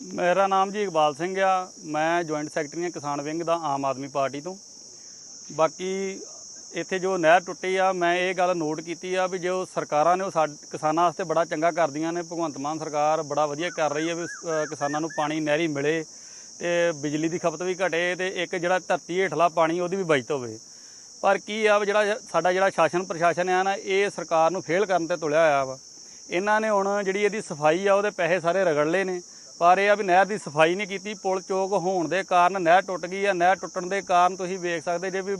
ਮੇਰਾ ਨਾਮ ਜੀ ਇਕਬਾਲ ਸਿੰਘ ਆ। ਮੈਂ ਜੁਆਇੰਟ ਸੈਕਟਰੀ ਹਾਂ ਕਿਸਾਨ ਵਿੰਗ ਦਾ, ਆਮ ਆਦਮੀ ਪਾਰਟੀ ਤੋਂ। ਬਾਕੀ ਇੱਥੇ ਜੋ ਨਹਿਰ ਟੁੱਟੀ ਆ, ਮੈਂ ਇਹ ਗੱਲ ਨੋਟ ਕੀਤੀ ਆ ਵੀ ਜੋ ਸਰਕਾਰਾਂ ਨੇ ਉਹ ਸਾਡੇ, ਕਿਸਾਨਾਂ ਵਾਸਤੇ ਬੜਾ ਚੰਗਾ ਕਰਦੀਆਂ ਨੇ, ਭਗਵੰਤ ਮਾਨ ਸਰਕਾਰ ਬੜਾ ਵਧੀਆ ਕਰ ਰਹੀ ਹੈ ਵੀ ਕਿਸਾਨਾਂ ਨੂੰ ਪਾਣੀ, ਨਹਿਰੀ ਮਿਲੇ ਤੇ ਬਿਜਲੀ ਦੀ ਖਪਤ ਵੀ ਘਟੇ ਤੇ ਇੱਕ ਜਿਹੜਾ ਧਰਤੀ ਹੇਠਲਾ ਪਾਣੀ ਉਹਦੀ ਵੀ ਬਚਤ ਹੋਵੇ। ਪਰ ਕੀ ਆ ਵੀ ਜਿਹੜਾ ਸਾਡਾ ਜਿਹੜਾ ਸ਼ਾਸਨ ਪ੍ਰਸ਼ਾਸਨ ਆ ਨਾ, ਇਹ ਸਰਕਾਰ ਨੂੰ ਫੇਲ ਕਰਨ ਤੇ ਤੁਲਿਆ ਹੋਇਆ ਵਾ। ਇਹਨਾਂ ਨੇ ਹੁਣ ਜਿਹੜੀ ਇਹਦੀ ਸਫ਼ਾਈ ਆ, ਉਹਦੇ ਪੈਸੇ ਸਾਰੇ ਰਗੜ ਲਏ ਨੇ। ਪਰ ਇਹ ਆ ਵੀ ਨਹਿਰ ਦੀ ਸਫ਼ਾਈ ਨਹੀਂ ਕੀਤੀ, ਪੁਲ ਚੋਕ ਹੋਣ ਦੇ ਕਾਰਨ ਨਹਿਰ ਟੁੱਟ ਗਈ ਆ। ਨਹਿਰ ਟੁੱਟਣ ਦੇ ਕਾਰਨ ਤੁਸੀਂ ਵੇਖ ਸਕਦੇ ਜੇ ਵੀ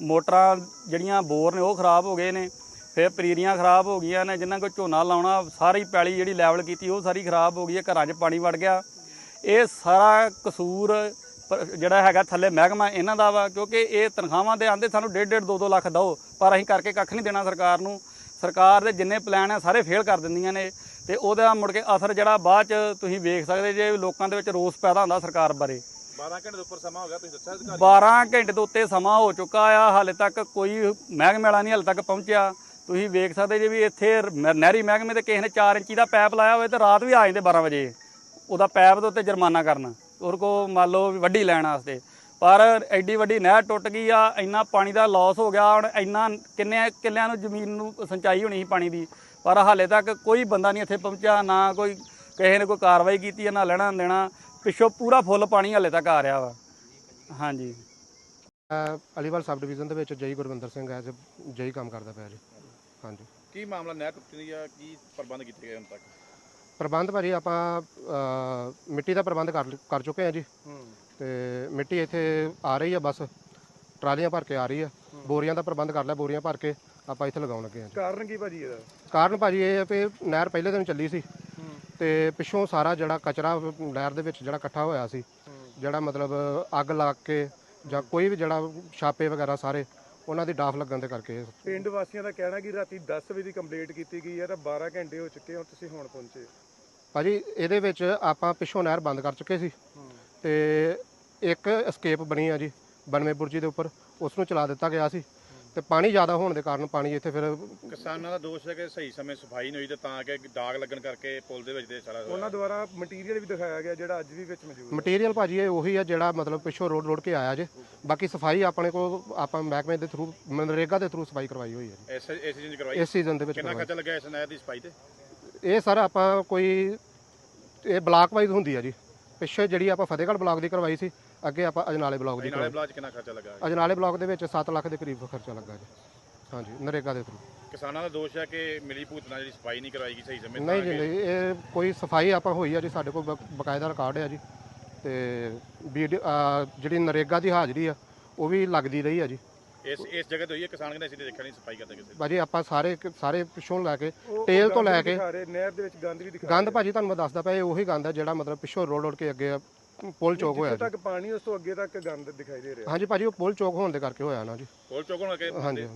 ਮੋਟਰਾਂ ਜਿਹੜੀਆਂ ਬੋਰ ਨੇ ਉਹ ਖਰਾਬ ਹੋ ਗਏ ਨੇ, ਫਿਰ ਪਰੀਰੀਆਂ ਖਰਾਬ ਹੋ ਗਈਆਂ ਨੇ, ਜਿਨ੍ਹਾਂ ਕੋਲ ਝੋਨਾ ਲਾਉਣਾ, ਸਾਰੀ ਪੈਲੀ ਜਿਹੜੀ ਲੈਵਲ ਕੀਤੀ, ਉਹ ਸਾਰੀ ਖਰਾਬ ਹੋ ਗਈ ਹੈ ਘਰਾਂ 'ਚ ਪਾਣੀ ਵੜ ਗਿਆ। ਇਹ ਸਾਰਾ ਕਸੂਰ ਪਰ ਜਿਹੜਾ ਹੈਗਾ ਥੱਲੇ ਮਹਿਕਮਾ ਇਹਨਾਂ ਦਾ ਵਾ, ਕਿਉਂਕਿ ਇਹ ਤਨਖਾਹਾਂ ਦੇ ਆਂਦੇ ਸਾਨੂੰ 1.5 1.5 2-2 ਲੱਖ ਦਿਓ, ਪਰ ਅਸੀਂ ਕਰਕੇ ਕੱਖ ਨਹੀਂ ਦੇਣਾ ਸਰਕਾਰ ਨੂੰ। ਸਰਕਾਰ ਦੇ ਜਿੰਨੇ ਪਲਾਨ ਆ, ਸਾਰੇ ਫੇਲ ਕਰ ਦਿੰਦੀਆਂ ਨੇ। ਤੇ ਉਹਦਾ ਮੁੜ ਕੇ ਅਸਰ ਜਿਹੜਾ ਬਾਅਦ ਚ ਤੁਸੀਂ ਵੇਖ ਸਕਦੇ ਜੇ ਲੋਕਾਂ ਦੇ ਵਿੱਚ ਰੋਸ ਪੈਦਾ ਹੁੰਦਾ ਸਰਕਾਰ ਬਾਰੇ। 12 ਘੰਟੇ ਤੋਂ ਉੱਪਰ ਸਮਾਂ ਹੋ ਗਿਆ ਤੁਸੀਂ ਦੱਸਿਆ ਅਧਿਕਾਰੀ 12 ਘੰਟੇ ਤੋਂ ਉੱਤੇ ਸਮਾਂ ਹੋ ਚੁੱਕਾ ਆ ਹਾਲੇ ਤੱਕ ਕੋਈ ਮਹਿਕਮੇ ਵਾਲਾ ਨਹੀਂ ਹਾਲੇ ਤੱਕ ਪਹੁੰਚਿਆ। ਤੁਸੀਂ ਵੇਖ ਸਕਦੇ ਜੇ ਵੀ ਇੱਥੇ ਨਹਿਰੀ ਮਹਿਕਮੇ ਤੇ ਕਿਸੇ ਨੇ 4 ਇੰਚੀ ਦਾ ਪੈਪ ਲਾਇਆ ਹੋਵੇ ਤੇ ਰਾਤ ਵੀ ਆ ਜਾਂਦੇ 12 ਵਜੇ। ਉਹਦਾ ਪੈਪ ਦੇ ਉੱਤੇ ਜੁਰਮਾਨਾ ਕਰਨਾ। ਉਹਦੇ ਕੋ ਮੰਨ ਲਓ ਵੀ ਵੱਡੀ ਲੈਣ ਵਾਸਤੇ। ਪਰ ਐਡੀ ਵੱਡੀ ਨਹਿਰ ਟੁੱਟ ਗਈ ਆ ਇੰਨਾ ਪਾਣੀ ਦਾ ਲਾਸ ਹੋ ਗਿਆ ਹੁਣ ਇੰਨਾ ਕਿੰਨੇ ਕਿੱਲਿਆਂ ਨੂੰ ਜ਼ਮੀਨ ਨੂੰ ਸਿੰਚਾਈ ਹੋਣੀ ਸੀ ਪਾਣੀ ਦੀ। ਪਰ ਹਾਲੇ ਤੱਕ ਕੋਈ ਬੰਦਾ ਨਹੀਂ ਇੱਥੇ ਪਹੁੰਚਿਆ ਨਾ ਕੋਈ ਕਿਸੇ ਨੇ ਕੋਈ ਕਾਰਵਾਈ ਕੀਤੀ ਹੈ ਨਾ ਲੈਣਾ ਦੇਣਾ। ਪਿੱਛੋਂ ਪੂਰਾ ਫੁੱਲ ਪਾਣੀ ਹਾਲੇ ਤੱਕ ਆ ਰਿਹਾ ਵਾ। ਹਾਂਜੀ। ਅਲੀਵਾਲ ਸਬ ਡਿਵੀਜ਼ਨ ਦੇ ਵਿੱਚ ਜਈ ਗੁਰਵਿੰਦਰ ਸਿੰਘ ਐਜ਼ ਜਈ ਕੰਮ ਕਰਦਾ ਪਿਆ ਜੀ। ਹਾਂਜੀ। ਕੀ ਮਾਮਲਾ ਨਹਿਰ ਟੁੱਟੀ ਆ ਕੀ ਪ੍ਰਬੰਧ ਕੀਤੇ ਗਏ ਹੁਣ ਤੱਕ? ਪ੍ਰਬੰਧ ਭਾਜੀ ਆਪਾਂ ਮਿੱਟੀ ਦਾ ਪ੍ਰਬੰਧ ਕਰ ਕਰ ਚੁੱਕੇ ਹਾਂ ਜੀ। ਤੇ ਮਿੱਟੀ ਇੱਥੇ ਆ ਰਹੀ ਆ ਬਸ। ਟਰਾਲੀਆਂ ਭਰ ਕੇ ਆ ਰਹੀ ਆ। ਬੋਰੀਆਂ ਦਾ ਪ੍ਰਬੰਧ ਕਰ ਲਿਆ ਬੋਰੀਆਂ ਭਰ ਕੇ ਆਪਾਂ ਇੱਥੇ ਲਗਾਉਣ ਲੱਗੇ ਜੀ। ਕਾਰਨ ਕੀ ਭਾਜੀ ਇਹਦਾ? ਕਾਰਨ ਭਾਜੀ ਇਹ ਹੈ ਕਿ ਨਹਿਰ ਪਹਿਲੇ ਦਿਨ ਚੱਲੀ ਸੀ। ਤੇ ਪਿੱਛੋਂ ਸਾਰਾ ਜਿਹੜਾ ਕਚਰਾ ਨਹਿਰ ਦੇ ਵਿੱਚ ਜਿਹੜਾ ਇਕੱਠਾ ਹੋਇਆ ਸੀ ਜਿਹੜਾ ਮਤਲਬ ਅੱਗ ਲੱਗ ਕੇ ਜਾਂ ਕੋਈ ਵੀ ਜਿਹੜਾ ਛਾਪੇ ਵਗੈਰਾ ਸਾਰੇ ਉਹਨਾਂ ਦੀ ਡਾਫ ਲੱਗਣ ਦੇ ਕਰਕੇ ਪਿੰਡ ਵਾਸੀਆਂ ਦਾ ਕਹਿਣਾ ਕਿ ਰਾਤੀ 10 ਵਜੇ ਦੀ ਕੰਪਲੀਟ ਕੀਤੀ ਗਈ ਹੈ ਤਾਂ 12 ਘੰਟੇ ਹੋ ਚੁੱਕੇ ਹੋ ਤੁਸੀਂ ਹੁਣ ਪਹੁੰਚੇ। ਭਾਜੀ ਇਹਦੇ ਵਿੱਚ ਆਪਾਂ ਪਿੱਛੋਂ ਨਹਿਰ ਬੰਦ ਕਰ ਚੁੱਕੇ ਸੀ। ਤੇ ਇੱਕ ਐਸਕੇਪ ਬਣੀ ਆ ਜੀ ਬਨਵੇਂ ਬੁਰਜੀ ਦੇ ਉੱਪਰ ਉਸ ਨੂੰ ਚਲਾ ਦਿੱਤਾ ਗਿਆ ਸੀ ਤੇ ਪਾਣੀ ਜ਼ਿਆਦਾ ਹੋਣ ਦੇ ਕਾਰਨ ਪਾਣੀ ਇੱਥੇ ਫਿਰ ਕਿਸਾਨਾਂ ਦਾ ਦੋਸ਼ ਹੈ ਕਿ ਸਹੀ ਸਮੇਂ ਸਫ਼ਾਈ ਨਹੀਂ ਹੋਈ ਤੇ ਤਾਂ ਕਿ ਦਾਗ ਲੱਗਣ ਕਰਕੇ ਪੁਲ ਦੇ ਵਿੱਚ ਦੇ ਸਾਰਾ। ਉਹਨਾਂ ਦੁਆਰਾ ਮਟੀਰੀਅਲ ਵੀ ਦਿਖਾਇਆ ਗਿਆ ਜਿਹੜਾ ਅੱਜ ਵੀ ਵਿੱਚ ਮੌਜੂਦ ਹੈ। ਮਟੀਰੀਅਲ ਭਾਜੀ ਇਹ ਉਹੀ ਆ ਜਿਹੜਾ ਮਤਲਬ ਪਿੱਛੋਂ ਰੋਡ ਰੋਡ ਕੇ ਆਇਆ ਜੇ। ਬਾਕੀ ਸਫ਼ਾਈ ਆਪਣੇ ਕੋਲ ਆਪਾਂ ਮਹਿਕਮੇ ਦੇ ਥਰੂ ਮਨਰੇਗਾ ਦੇ ਥਰੂ ਸਫ਼ਾਈ ਕਰਵਾਈ ਹੋਈ ਹੈ ਜੀ। ਇਸ ਇਸ ਸੀਜ਼ਨ ਚ ਕਰਵਾਈ? ਇਸ ਸੀਜ਼ਨ ਦੇ ਵਿੱਚ ਕਿੰਨਾ। ਖਰਚਾ ਲੱਗਿਆ ਇਸ ਨਹਿਰ ਦੀ ਸਫ਼ਾਈ ਤੇ? ਇਹ ਸਰ ਆਪਾਂ ਕੋਈ ਇਹ ਬਲਾਕ ਵਾਈਜ਼ ਹੁੰਦੀ ਆ ਜੀ। ਪਿੱਛੇ ਜਿਹੜੀ ਆਪਾਂ ਫਤਿਹਗੜ੍ਹ ਬਲਾਕ ਦੀ ਕਰਵਾਈ ਸੀ ਅੱਗੇ ਆਪਾਂ ਅਜਨਾਲੇ ਬਲਾਕ ਦੀ ਨਾਲੇ ਕਰਵਾਈ। ਬਲਾਜ ਕਿੰਨਾ ਖਰਚਾ ਲੱਗਾ ਅਜਨਾਲੇ ਬਲਾਕ ਦੇ ਵਿੱਚ 7 ਲੱਖ ਦੇ ਕਰੀਬ ਖਰਚਾ ਲੱਗਾ ਜੀ। ਹਾਂਜੀ ਨਰੇਗਾ ਦੇ ਥਰੂ ਕਿਸਾਨਾਂ ਦਾ ਦੋਸ਼ ਹੈ ਕਿ ਮਿਲੀ ਭੂਤ ਨਾਲ ਜਿਹੜੀ ਸਫ਼ਾਈ ਨਹੀਂ ਕਰਵਾਈ ਗਈ ਸਹੀ ਸਮੇਂ ਨਹੀਂ ਜੀ ਨਹੀਂ ਇਹ ਕੋਈ ਸਫ਼ਾਈ ਆਪਾਂ ਹੋਈ ਆ ਜੀ ਸਾਡੇ ਕੋਲ ਬਕ- ਬਕਾਇਦਾ ਰਿਕਾਰਡ ਹੈ ਜੀ। ਤੇ ਵੀਡੀਓ ਜਿਹੜੀ ਨਰੇਗਾ ਦੀ ਹਾਜ਼ਰੀ ਆ ਉਹ ਵੀ ਲੱਗਦੀ ਰਹੀ ਆ ਜੀ। ਇਸ ਇਸ ਜਗ੍ਹਾ ਤੇ ਹੋਈ ਹੈ ਕਿਸਾਨ ਕਹਿੰਦੇ ਅਸੀਂ ਤਾਂ ਦੇਖਿਆ ਨਹੀਂ ਸਫ਼ਾਈ ਕਰਦੇ ਕਿਸੇ ਦੀ। ਭਾਜੀ ਆਪਾਂ ਸਾਰੇ ਸਾਰੇ ਪਿੱਛੋਂ ਲੈ ਕੇ ਉਹ- ਉਹ ਟੇਲ ਤੋਂ ਗੰਦ ਲੈ ਵੀ ਕੇ ਦਿਖਾ ਰਹੇ ਨਹਿਰ ਦੇ ਵਿੱਚ ਗੰਦ ਵੀ ਦਿਖਾ ਗੰਦ ਭਾਜੀ ਤੁਹਾਨੂੰ ਮੈਂ ਦੱਸਦਾ ਪਿਆ ਇਹ ਉਹੀ ਗੰਦ ਆ ਜਿਹੜਾ ਮਤਲਬ ਪਿੱਛੋਂ ਰੋਡ ਰੋਡ ਕੇ ਅੱਗੇ ਪੁਲ ਚੌਕ ਹੋਇਆ ਜਿੱਥੇ ਜੀ। ਤੱਕ ਪਾਣੀ ਉਸ ਤੋਂ ਅੱਗੇ ਤੱਕ ਗੰਦ ਦਿਖਾਈ ਦੇ ਰਿਹਾ। ਹਾਂਜੀ ਭਾਜੀ ਉਹ ਪੁਲ ਚੌਕ ਹੋਣ ਦੇ ਕਰਕੇ ਹੋਇਆ ਨਾ ਜੀ। ਪੁਲ ਚੌਕਣ ਕੇ ਹਾਂਜੀ